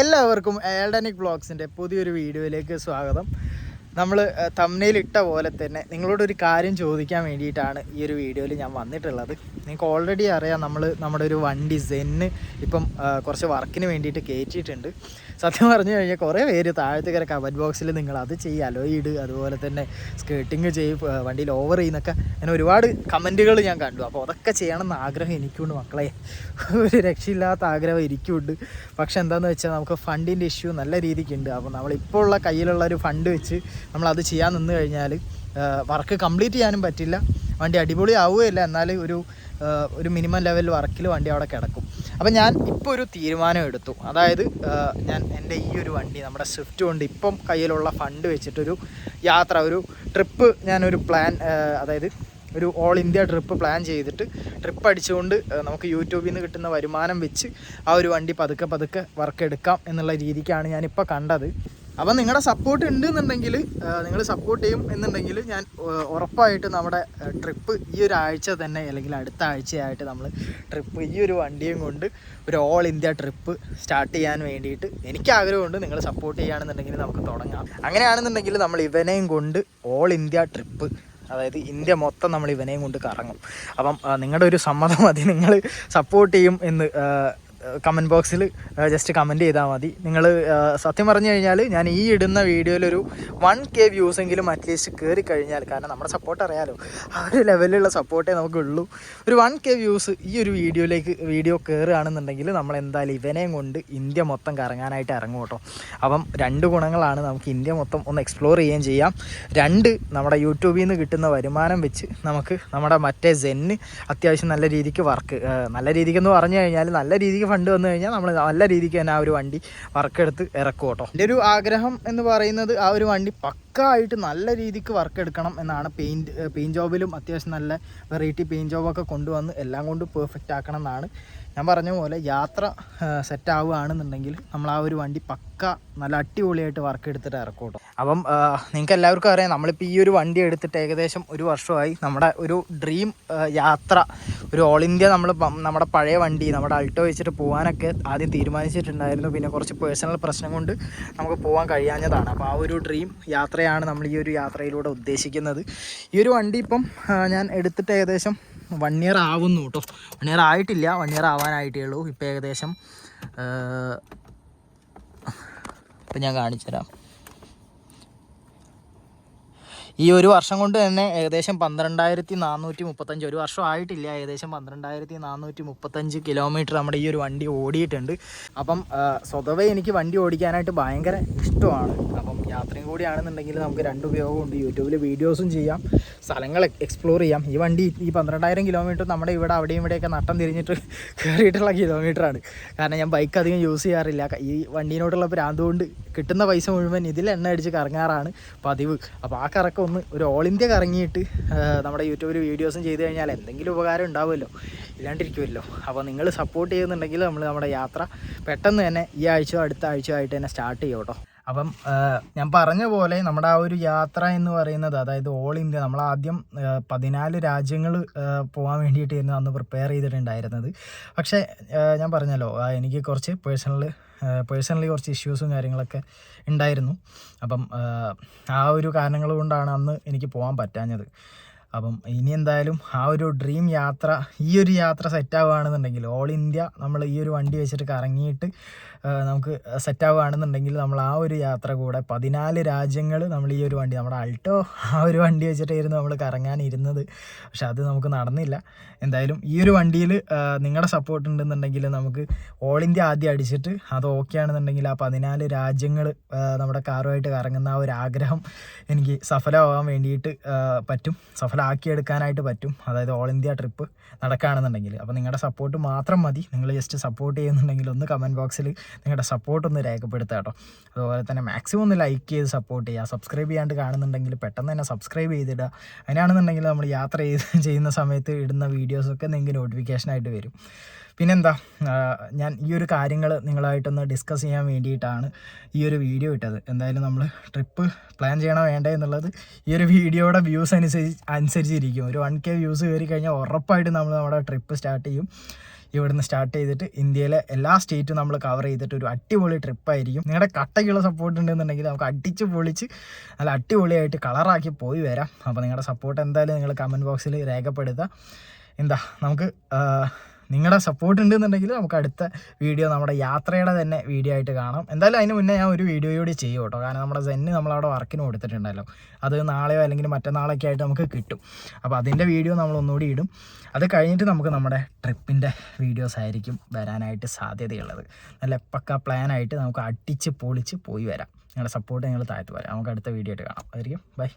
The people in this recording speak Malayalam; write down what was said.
എല്ലാവർക്കും ഏൾഡനിക് ബ്ലോഗ്സിന്റെ പുതിയൊരു വീഡിയോയിലേക്ക് സ്വാഗതം. നമ്മൾ തമ്മിലിട്ട ഇട്ട പോലെ തന്നെ നിങ്ങളോടൊരു കാര്യം ചോദിക്കാൻ വേണ്ടിയിട്ടാണ് ഈ ഒരു വീഡിയോയിൽ ഞാൻ വന്നിട്ടുള്ളത്. നിങ്ങൾക്ക് ഓൾറെഡി അറിയാം നമ്മൾ നമ്മുടെ ഒരു വണ്ടി സെന്ന് ഇപ്പം കുറച്ച് വർക്കിന് വേണ്ടിയിട്ട് കയറ്റിയിട്ടുണ്ട് സത്യം പറഞ്ഞു കഴിഞ്ഞാൽ കുറേ പേര് താഴത്തെ കയറി കമന്റ് ബോക്സിൽ നിങ്ങൾ അത് ചെയ്യുക അലോയിഡ് അതുപോലെ തന്നെ സ്കേട്ടിങ് ചെയ്യും വണ്ടിയിൽ ഓവർ ചെയ്യുന്നൊക്കെ അങ്ങനെ ഒരുപാട് കമന്റുകൾ ഞാൻ കണ്ടു. അപ്പോൾ അതൊക്കെ ചെയ്യണം ചെയ്യണമെന്ന് ആഗ്രഹം എനിക്കുണ്ട് മക്കളെ. ഒരു രക്ഷയില്ലാത്ത ആഗ്രഹം എനിക്കുണ്ട്. പക്ഷെ എന്താണെന്ന് വെച്ചാൽ നമുക്ക് ഫണ്ടിന്റെ ഇഷ്യൂ നല്ല രീതിക്കുണ്ട്. അപ്പോൾ നമ്മളിപ്പോൾ ഉള്ള കയ്യിലുള്ള ഒരു ഫണ്ട് വെച്ച് നമ്മളത് ചെയ്യാൻ നിന്ന് കഴിഞ്ഞാൽ വർക്ക് കംപ്ലീറ്റ് ചെയ്യാനും പറ്റില്ല. വണ്ടി അടിപൊളി ആവുകയില്ല എന്നാൽ ഒരു ഒരു മിനിമം ലെവലിൽ വർക്കിൽ വണ്ടി അവിടെ കിടക്കും. അപ്പം ഞാൻ ഇപ്പോൾ ഒരു തീരുമാനം എടുത്തു അതായത് ഞാൻ എന്റെ ഈ ഒരു വണ്ടി നമ്മുടെ സ്വിഫ്റ്റ് കൊണ്ട് ഇപ്പം കയ്യിലുള്ള ഫണ്ട് വെച്ചിട്ടൊരു യാത്ര ഒരു ട്രിപ്പ് ഞാനൊരു പ്ലാൻ അതായത് ഒരു ഓൾ ഇന്ത്യ ട്രിപ്പ് പ്ലാൻ ചെയ്തിട്ട് ട്രിപ്പ് അടിച്ചുകൊണ്ട് നമുക്ക് യൂട്യൂബിൽ നിന്ന് കിട്ടുന്ന വരുമാനം വെച്ച് ആ ഒരു വണ്ടി പതുക്കെ പതുക്കെ വർക്ക് എടുക്കാം എന്നുള്ള രീതിക്കാണ് ഞാനിപ്പോൾ കണ്ടത്. അപ്പം നിങ്ങളുടെ സപ്പോർട്ട് ഉണ്ട് എന്നുണ്ടെങ്കിൽ നിങ്ങൾ സപ്പോർട്ട് ചെയ്യും എന്നുണ്ടെങ്കിൽ ഞാൻ ഉറപ്പായിട്ട് നമ്മുടെ ട്രിപ്പ് ഈ ഒരു ആഴ്ച തന്നെ അല്ലെങ്കിൽ അടുത്ത ആഴ്ചയായിട്ട് നമ്മൾ ട്രിപ്പ് ഈ ഒരു വണ്ടിയും കൊണ്ട് ഒരു ഓൾ ഇന്ത്യ ട്രിപ്പ് സ്റ്റാർട്ട് ചെയ്യാൻ വേണ്ടിയിട്ട് എനിക്ക് ആഗ്രഹമുണ്ട് നിങ്ങൾ സപ്പോർട്ട് ചെയ്യുകയാണെന്നുണ്ടെങ്കിൽ നമുക്ക് തുടങ്ങാം. അങ്ങനെയാണെന്നുണ്ടെങ്കിൽ നമ്മൾ ഇവനെയും കൊണ്ട് ഓൾ ഇന്ത്യ ട്രിപ്പ് അതായത് ഇന്ത്യ മൊത്തം നമ്മൾ ഇവനെയും കൊണ്ട് കറങ്ങും. അപ്പം നിങ്ങളുടെ ഒരു സമ്മതം മതി നിങ്ങൾ സപ്പോർട്ട് ചെയ്യും എന്ന് കമന്റ് ബോക്സിൽ ജസ്റ്റ് കമന്റ് ചെയ്താൽ മതി. നിങ്ങൾ സത്യം പറഞ്ഞു കഴിഞ്ഞാൽ ഞാൻ ഈ ഇടുന്ന വീഡിയോയിലൊരു വൺ കെ വ്യൂസെങ്കിലും അറ്റ്ലീസ്റ്റ് കയറി കഴിഞ്ഞാൽ കാരണം നമ്മുടെ സപ്പോർട്ട് അറിയാലോ. ആ ഒരു ലെവലിലുള്ള സപ്പോർട്ടേ നമുക്കുള്ളൂ ഒരു വൺ കെ വ്യൂസ് ഈ ഒരു വീഡിയോയിലേക്ക് വീഡിയോ കയറുകയാണെന്നുണ്ടെങ്കിൽ നമ്മൾ എന്തായാലും ഇവനെയും കൊണ്ട് ഇന്ത്യ മൊത്തം കറങ്ങാനായിട്ട് ഇറങ്ങും കേട്ടോ. അപ്പം രണ്ട് ഗുണങ്ങളാണ് നമുക്ക് ഇന്ത്യ മൊത്തം ഒന്ന് എക്സ്പ്ലോർ ചെയ്യുകയും ചെയ്യാം. രണ്ട് നമ്മുടെ യൂട്യൂബിൽ നിന്ന് കിട്ടുന്ന വരുമാനം വെച്ച് നമുക്ക് നമ്മുടെ മറ്റേ സെന്ന് അത്യാവശ്യം നല്ല രീതിക്ക് വർക്ക് നല്ല രീതിക്ക് എന്ന് പറഞ്ഞു കഴിഞ്ഞാൽ നല്ല രീതിക്ക് ഫണ്ട് വന്നു കഴിഞ്ഞാൽ നമ്മൾ നല്ല രീതിക്ക് തന്നെ ആ ഒരു വണ്ടി വർക്കെടുത്ത് ഇറക്കും കേട്ടോ. എന്റെ ഒരു ആഗ്രഹം എന്ന് പറയുന്നത് ആ ഒരു വണ്ടി പക്കായിട്ട് നല്ല രീതിക്ക് വർക്ക് എടുക്കണം എന്നാണ് പെയിന്റ് പെയിന്റ് ജോബിലും അത്യാവശ്യം നല്ല വെറൈറ്റി പെയിന്റ് ജോബൊക്കെ കൊണ്ടുവന്ന് എല്ലാം കൊണ്ട് പെർഫെക്റ്റ് ആക്കണം എന്നാണ്. ഞാൻ പറഞ്ഞ പോലെ യാത്ര സെറ്റ് ആവുകയാണെന്നുണ്ടെങ്കിൽ നമ്മൾ ആ ഒരു വണ്ടി പക്ക നല്ല അടിപൊളിയായിട്ട് വർക്ക് എടുത്തിട്ട് ഇറക്കൂട്ടോ കേട്ടോ. അപ്പം നിങ്ങൾക്ക് എല്ലാവർക്കും അറിയാം നമ്മളിപ്പോൾ ഈ ഒരു വണ്ടി എടുത്തിട്ട് ഏകദേശം ഒരു വർഷമായി നമ്മുടെ ഒരു ഡ്രീം യാത്ര ഒരു ഓൾ ഇന്ത്യ നമ്മൾ നമ്മുടെ പഴയ വണ്ടി നമ്മുടെ അൾട്ടോ വെച്ചിട്ട് പോകാനൊക്കെ ആദ്യം തീരുമാനിച്ചിട്ടുണ്ടായിരുന്നു. പിന്നെ കുറച്ച് പേഴ്സണൽ പ്രശ്നം കൊണ്ട് നമുക്ക് പോകാൻ കഴിയാഞ്ഞതാണ്. അപ്പോൾ ആ ഒരു ഡ്രീം യാത്രയാണ് നമ്മൾ ഈ ഒരു യാത്രയിലൂടെ ഉദ്ദേശിക്കുന്നത്. ഈ ഒരു വണ്ടി ഇപ്പം ഞാൻ എടുത്തിട്ട് ഏകദേശം വൺ ഇയർ ആവുന്നു കേട്ടോ. വൺ ഇയർ ആയിട്ടില്ല വൺ ഇയർ ആവാനായിട്ടേ ഉള്ളൂ. ഇപ്പം ഏകദേശം ഇപ്പം ഞാൻ കാണിച്ചു തരാം ഈ ഒരു വർഷം കൊണ്ട് തന്നെ ഏകദേശം പന്ത്രണ്ടായിരത്തി നാനൂറ്റി മുപ്പത്തഞ്ച് ഒരു വർഷം ആയിട്ടില്ല ഏകദേശം പന്ത്രണ്ടായിരത്തി നാനൂറ്റി മുപ്പത്തഞ്ച് കിലോമീറ്റർ നമ്മുടെ ഈ ഒരു വണ്ടി ഓടിയിട്ടുണ്ട്. അപ്പം സ്വതവേ എനിക്ക് വണ്ടി ഓടിക്കാനായിട്ട് ഭയങ്കര ഇഷ്ടമാണ്. അപ്പം യാത്രയും കൂടിയാണെന്നുണ്ടെങ്കിൽ നമുക്ക് രണ്ട് ഉപയോഗമുണ്ട്. യൂട്യൂബിൽ വീഡിയോസും ചെയ്യാം സ്ഥലങ്ങൾ എക്സ്പ്ലോർ ചെയ്യാം. ഈ വണ്ടി ഈ പന്ത്രണ്ടായിരം കിലോമീറ്റർ നമ്മുടെ ഇവിടെ അവിടെയും ഇവിടെയൊക്കെ നട്ടം തിരിഞ്ഞിട്ട് കയറിയിട്ടുള്ള കിലോമീറ്ററാണ് കാരണം ഞാൻ ബൈക്ക് അധികം യൂസ് ചെയ്യാറില്ല. ഈ വണ്ടീനോടുള്ള ഭ്രാന്ത് കൊണ്ട് കിട്ടുന്ന പൈസ മുഴുവൻ ഇതിൽ എണ്ണ അടിച്ച് കറങ്ങാറാണ് പതിവ്. അപ്പോൾ ആ കറക്കം ഒന്ന് ഒരു ഓൾ ഇന്ത്യ കറങ്ങിയിട്ട് നമ്മുടെ യൂട്യൂബിൽ വീഡിയോസും ചെയ്ത് കഴിഞ്ഞാൽ എന്തെങ്കിലും ഉപകാരം ഉണ്ടാവുമല്ലോ. ഇല്ലാണ്ടിരിക്കുമല്ലോ. അപ്പോൾ നിങ്ങൾ സപ്പോർട്ട് ചെയ്യുന്നുണ്ടെങ്കിൽ നമ്മൾ നമ്മുടെ യാത്ര പെട്ടെന്ന് തന്നെ ഈ ആഴ്ചയോ അടുത്ത ആഴ്ചയോ ആയിട്ട് തന്നെ സ്റ്റാർട്ട് ചെയ്യും കേട്ടോ അപ്പം ഞാൻ പറഞ്ഞ പോലെ നമ്മുടെ ആ ഒരു യാത്ര എന്ന് പറയുന്നത് അതായത് ഓൾ ഇന്ത്യ നമ്മൾ ആദ്യം പതിനാല് രാജ്യങ്ങൾ പോകാൻ വേണ്ടിയിട്ടായിരുന്നു അന്ന് പ്രിപ്പയർ ചെയ്തിട്ടുണ്ടായിരുന്നത്. പക്ഷേ ഞാൻ പറഞ്ഞല്ലോ എനിക്ക് കുറച്ച് പേഴ്സണൽ പേഴ്സണലി കുറച്ച് ഇഷ്യൂസും കാര്യങ്ങളൊക്കെ ഉണ്ടായിരുന്നു. അപ്പം ആ ഒരു കാരണങ്ങൾ കൊണ്ടാണ് അന്ന് എനിക്ക് പോകാൻ പറ്റാഞ്ഞത്. അപ്പം ഇനി എന്തായാലും ആ ഒരു ഡ്രീം യാത്ര ഈ ഒരു യാത്ര സെറ്റ് ആവുകയാണെന്നുണ്ടെങ്കിൽ ഓൾ ഇന്ത്യ നമ്മൾ ഈ ഒരു വണ്ടി വെച്ചിട്ട് കറങ്ങിയിട്ട് നമുക്ക് സെറ്റ് ആവുകയാണെന്നുണ്ടെങ്കിൽ നമ്മൾ ആ ഒരു യാത്ര കൂടെ പതിനാല് രാജ്യങ്ങൾ നമ്മൾ ഈ ഒരു വണ്ടി നമ്മുടെ അൾട്ടോ ആ ഒരു വണ്ടി വെച്ചിട്ടായിരുന്നു നമ്മൾ കറങ്ങാനിരുന്നത് പക്ഷെ അത് നമുക്ക് നടന്നില്ല. എന്തായാലും ഈ ഒരു വണ്ടിയിൽ നിങ്ങളുടെ സപ്പോർട്ട് ഉണ്ടെന്നുണ്ടെങ്കിൽ നമുക്ക് ഓൾ ഇന്ത്യ ആദ്യം അടിച്ചിട്ട് അത് ഓക്കെ ആണെന്നുണ്ടെങ്കിൽ ആ പതിനാല് രാജ്യങ്ങൾ നമ്മുടെ കാറുമായിട്ട് കറങ്ങുന്ന ആ ഒരു ആഗ്രഹം എനിക്ക് സഫലമാവാൻ വേണ്ടിയിട്ട് ആ, പറ്റും ആക്കിയെടുക്കാനായിട്ട് പറ്റും. അതായത് ഓൾ ഇന്ത്യ ട്രിപ്പ് നടക്കുകയാണെന്നുണ്ടെങ്കിൽ അപ്പോൾ നിങ്ങളുടെ സപ്പോർട്ട് മാത്രം മതി. നിങ്ങൾ ജസ്റ്റ് സപ്പോർട്ട് ചെയ്യുന്നുണ്ടെങ്കിൽ ഒന്ന് കമന്റ് ബോക്സിൽ നിങ്ങളുടെ സപ്പോർട്ട് ഒന്ന് രേഖപ്പെടുത്തുക കേട്ടോ. അതുപോലെ തന്നെ മാക്സിമം ഒന്ന് ലൈക്ക് ചെയ്ത് സപ്പോർട്ട് ചെയ്യുക. സബ്സ്ക്രൈബ് ചെയ്യാണ്ട് കാണുന്നുണ്ടെങ്കിൽ പെട്ടെന്ന് തന്നെ സബ്സ്ക്രൈബ് ചെയ്തിടുക. അതിനാണെന്നുണ്ടെങ്കിൽ നമ്മൾ യാത്ര ചെയ്ത് ചെയ്യുന്ന സമയത്ത് ഇടുന്ന വീഡിയോസൊക്കെ നിങ്ങൾക്ക് നോട്ടിഫിക്കേഷനായിട്ട് വരും. പിന്നെന്താ ഞാൻ ഈ ഒരു കാര്യങ്ങൾ നിങ്ങളായിട്ടൊന്ന് ഡിസ്കസ് ചെയ്യാൻ വേണ്ടിയിട്ടാണ് ഈ ഒരു വീഡിയോ ഇട്ടത്. എന്തായാലും നമ്മൾ ട്രിപ്പ് പ്ലാൻ ചെയ്യണോ വേണ്ടേ എന്നുള്ളത് ഈ ഒരു വീഡിയോയുടെ വ്യൂസ് അനുസരിച്ച് അനുസരിച്ചിരിക്കും. ഒരു വൺ കെ വ്യൂസ് കയറി കഴിഞ്ഞാൽ ഉറപ്പായിട്ട് നമ്മൾ നമ്മുടെ ട്രിപ്പ് സ്റ്റാർട്ട് ചെയ്യും. ഇവിടുന്ന് സ്റ്റാർട്ട് ചെയ്തിട്ട് ഇന്ത്യയിലെ എല്ലാ സ്റ്റേറ്റും നമ്മൾ കവർ ചെയ്തിട്ട് ഒരു അടിപൊളി ട്രിപ്പായിരിക്കും നിങ്ങളുടെ കട്ടയ്ക്കുള്ള സപ്പോർട്ട് ഉണ്ടെന്നുണ്ടെങ്കിൽ നമുക്ക് അടിച്ച് പൊളിച്ച് നല്ല അടിപൊളിയായിട്ട് കളറാക്കി പോയി വരാം. അപ്പോൾ നിങ്ങളുടെ സപ്പോർട്ട് എന്തായാലും നിങ്ങൾ കമന്റ് ബോക്സിൽ രേഖപ്പെടുത്തുക എന്താ നമുക്ക് നിങ്ങളുടെ സപ്പോർട്ട് ഉണ്ടെന്നുണ്ടെങ്കിൽ നമുക്ക് അടുത്ത വീഡിയോ നമ്മുടെ യാത്രയുടെ തന്നെ വീഡിയോ ആയിട്ട് കാണാം. എന്തായാലും അതിന് മുന്നേ ഞാൻ ഒരു വീഡിയോ കൂടി ചെയ്യും കേട്ടോ കാരണം നമ്മുടെ സെന്ന് നമ്മളവിടെ വർക്കിന് കൊടുത്തിട്ടുണ്ടല്ലോ. അത് നാളെയോ അല്ലെങ്കിൽ മറ്റന്നാളൊക്കെ ആയിട്ട് നമുക്ക് കിട്ടും. അപ്പോൾ അതിന്റെ വീഡിയോ നമ്മൾ ഒന്നുകൂടി ഇടും. അത് കഴിഞ്ഞിട്ട് നമുക്ക് നമ്മുടെ ട്രിപ്പിന്റെ വീഡിയോസ് ആയിരിക്കും വരാനായിട്ട് സാധ്യതയുള്ളത്. നല്ല പക്ക പ്ലാനായിട്ട് നമുക്ക് അടിച്ച് പൊളിച്ച് പോയി വരാം. നിങ്ങളുടെ സപ്പോർട്ട് നിങ്ങൾ താഴ്ത്തു വരാം. നമുക്ക് അടുത്ത വീഡിയോ ആയിട്ട് കാണാം. അതായിരിക്കും. ബൈ